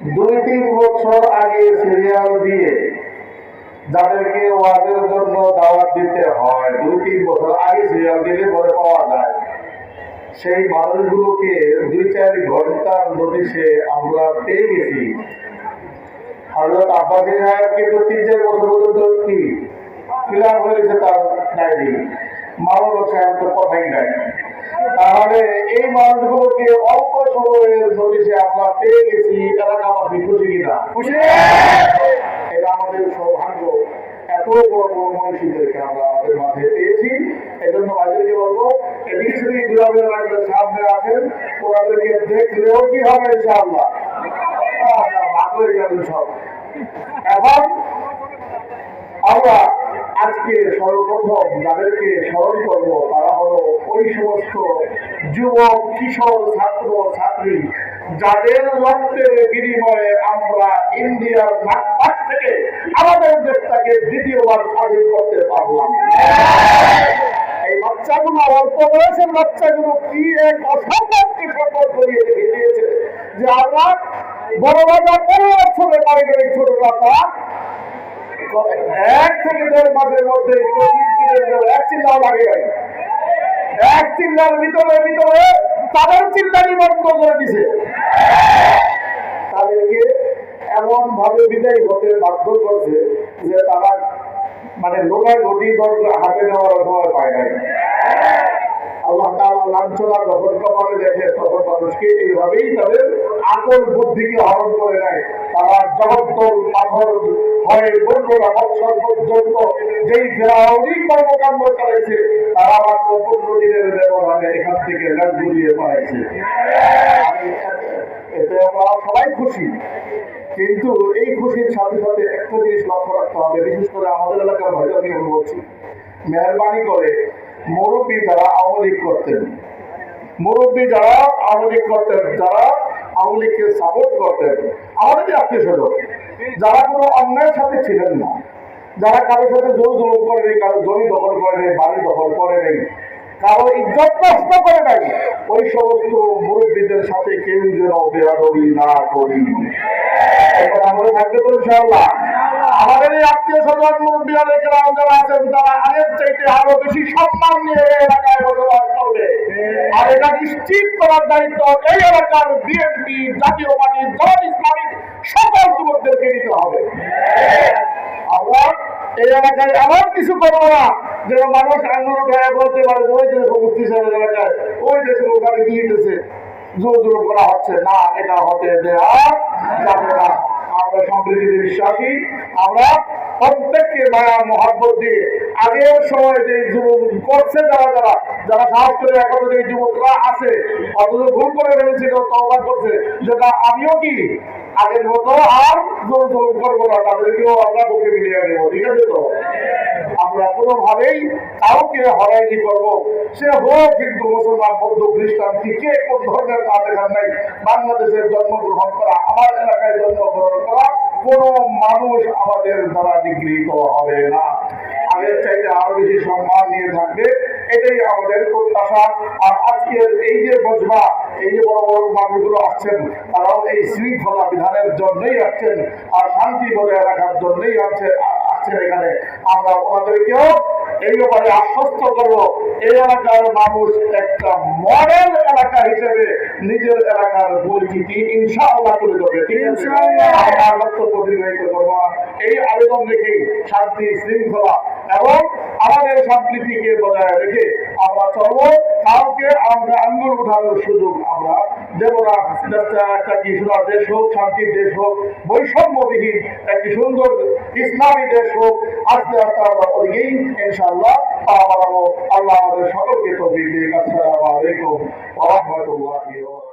দুই তিন বছর আগে সিরিয়াল দিয়ে যাদেরকে ওয়াজের জন্য দাওয়াত দিতে হয় দুই তিন বছর আগে সিরিয়াল দিলে পরে পাওয়া যায়। সেই মানুষগুলোকে দুই চার ঘণ্টার নোটিশে আমরা পেয়ে গেছি। হজরত আব্বাসী সাহেবকে তো তিন চার বছর পর্যন্ত কি? ফিল আপ হয়েছে তার ডায়েরি। সাহেব তো কথাই নাই। মানুষগুলোকে অল্প সময়ের নোটিশে আমরা পেয়ে গেছি এলাকাবাসী খুশি কিনা? খুশি এটা আমাদের সৌভাগ্য। এত বড় বড় মনীষীদেরকে আমরা আমাদের মাঝে পেয়েছি। এই জন্য বলব এদিকে সেদিকে ঘুরাবে লাগলে সামনে আসেন ওনাদেরকে দেখলেও কি হবে ইনশাআল্লাহ? ভাগ হয়ে সব। এখন আমরা আজকে সর্বপ্রথম যাদেরকে স্মরণ করব, তারা হলো ওই সমস্ত যুবক, কিশোর, ছাত্র, ছাত্রী, যাদের রক্তের বিনিময়ে আমরা ইন্ডিয়ার নাগপাট থেকে আমাদের দেশটাকে দ্বিতীয়বার স্বাধীন করতে পারলাম। এই বাচ্চাগুলো অল্প বয়সের বাচ্চাগুলো কি এক অসম্ভবকে সফল করিয়ে রেখে দিয়েছে যে আমরা বড় বাজার পনেরো বছরের এই ছোট বাচ্চা এক থেকে দেড় মাসের মধ্যে এক চিল্লাও লাগে এক চিল্লার ভিতরে ভিতরে তাদের চিল্লানি বন্ধ করে দিছে। তাদেরকে এমন ভাবে বিদায় হতে বাধ্য করছে যে তারা মানে লোকাল রুটি দরকার হাতে নেওয়ার সময় পায় নাই। আল্লাহ তাআলা লাঞ্ছনা যখন কপালে দেখে, তখন মানুষকে এইভাবেই তাদের আকল বুদ্ধিকে হরণ করে নেয়। তারা জগত্তল পাথর হয়ে পনেরো বছর পর্যন্ত যেই ফেরাউনি কর্মকাণ্ড চালাইছে, তারা মাত্র পনেরো দিনের ব্যবধানে এখান থেকে ল্যাব ঘুরিয়ে পালাইছে। এতে আমরা সবাই খুশি। কিন্তু এই খুশির সাথে সাথে একটা জিনিস লক্ষ্য রাখতে হবে, বিশেষ করে আমাদের এলাকার ভাইজানকে আমি বলছি মেহরবানি করে মুরব্বী যারা আওয়ামী করতেন। মুরব্বী যারা আওয়ামী করতেন, যারা আওয়ামী লীগকে সাপোর্ট করতেন। আমাদের যে আত্মীয় স্বজন, যারা কোনো অন্যায়ের সাথে ছিলেন না, যারা কারোর সাথে জোর জোর করে নেই কারও জমি দখল করে নেই, বাড়ি দখল করে নেই, কারও ইজ্জত নষ্ট করে নাই, ওই সমস্ত মুরব্বীদের সাথে কেউ যেন বেয়াদবি না করি। মনে থাকবে তো ইনশাল্লাহ আমাদের আত্মীয় স্বজন মুরব্বীরা যারা আছেন তারা আগের চাইতে আরও বেশি সম্মান নিয়ে এলাকায় বসবাস করবে। আর এটা নিশ্চিত করার দায়িত্ব এই এলাকার বিএনপি জাতীয় পার্টি দল ইসলামিক সকল যুবকদেরকে নিতে হবে। আমরা এই এলাকায় এমন কিছু করব না যেন মানুষ আঙুল উঠায় বলতে পারে ওই যে মুক্তি সাহেবের এলাকায় ওই দেশে ওখানে হইতেছে জোর জোর করা হচ্ছে। না এটা হতে দেওয়া যাবে না। আমরা সম্প্রীতিতে বিশ্বাসী। আমরা প্রত্যেককে মায়া, মহাব্বত দিয়ে আগের সময় যে যুবক করছে, যারা যারা যারা সাহস করে এখনও যে যুবকরা আছে, অথচ ভুল করে ফেলেছে, কেউ তবা করছে, যেটা আমিও কি? আগের মতো আর জোর জোর করব না তাদেরকেও আমরা বুকে মিলিয়ে নেব, ঠিক আছে তো? আমরা কোনোভাবেই কাউকে হয়রানি করব। সে হোক কিন্তু মুসলমান, বৌদ্ধ, খ্রিস্টান, কি, কে, কোন ধর্মের তা দেখার নাই। বাংলাদেশের জন্মগ্রহণ করা, আমার এলাকায় জন্মগ্রহণ করা, কোন মানুষ আমাদের দ্বারা নিগৃহীত হবে না। আগের চাইতে আরও বেশি সম্মান নিয়ে থাকবে, এটাই আমাদের প্রত্যাশা। আর আজকের এই যে বজবা এই যে বড় বড় মানুষগুলো আসছেন, তারাও এই শৃঙ্খলা বিধানের জন্যই আসছেন, আর শান্তি বজায় রাখার জন্যই আছে আসছেন এখানে আমরা ওনাদেরকেও এই ব্যাপারে আশ্বস্ত করব। এই এলাকার মানুষ একটা মডেল এলাকা হিসেবে নিজের এলাকার পরিচিতি ইনশাআল্লাহ তুলে ধরবে। ঠিক আছে? আমার বক্তব্য দীর্ঘায়িত করব এই আবেদন রেখেই শান্তি শৃঙ্খলা এবং আমাদের সম্প্রীতিকে বজায় রেখে আমরা চলবো। কাউকে আমরা আঙ্গুল উঠানোর সুযোগ আমরা একটা দেশ হোক, শান্তির দেশ হোক, বৈষম্যবিহীন একটি সুন্দর ইসলামী দেশ হোক, আস্তে আস্তে আমরা ওদিকেই ইনশাআল্লাহ আল্লাহ আমাদের সকলকে তো দিক। আসসালামু আলাইকুম ওয়া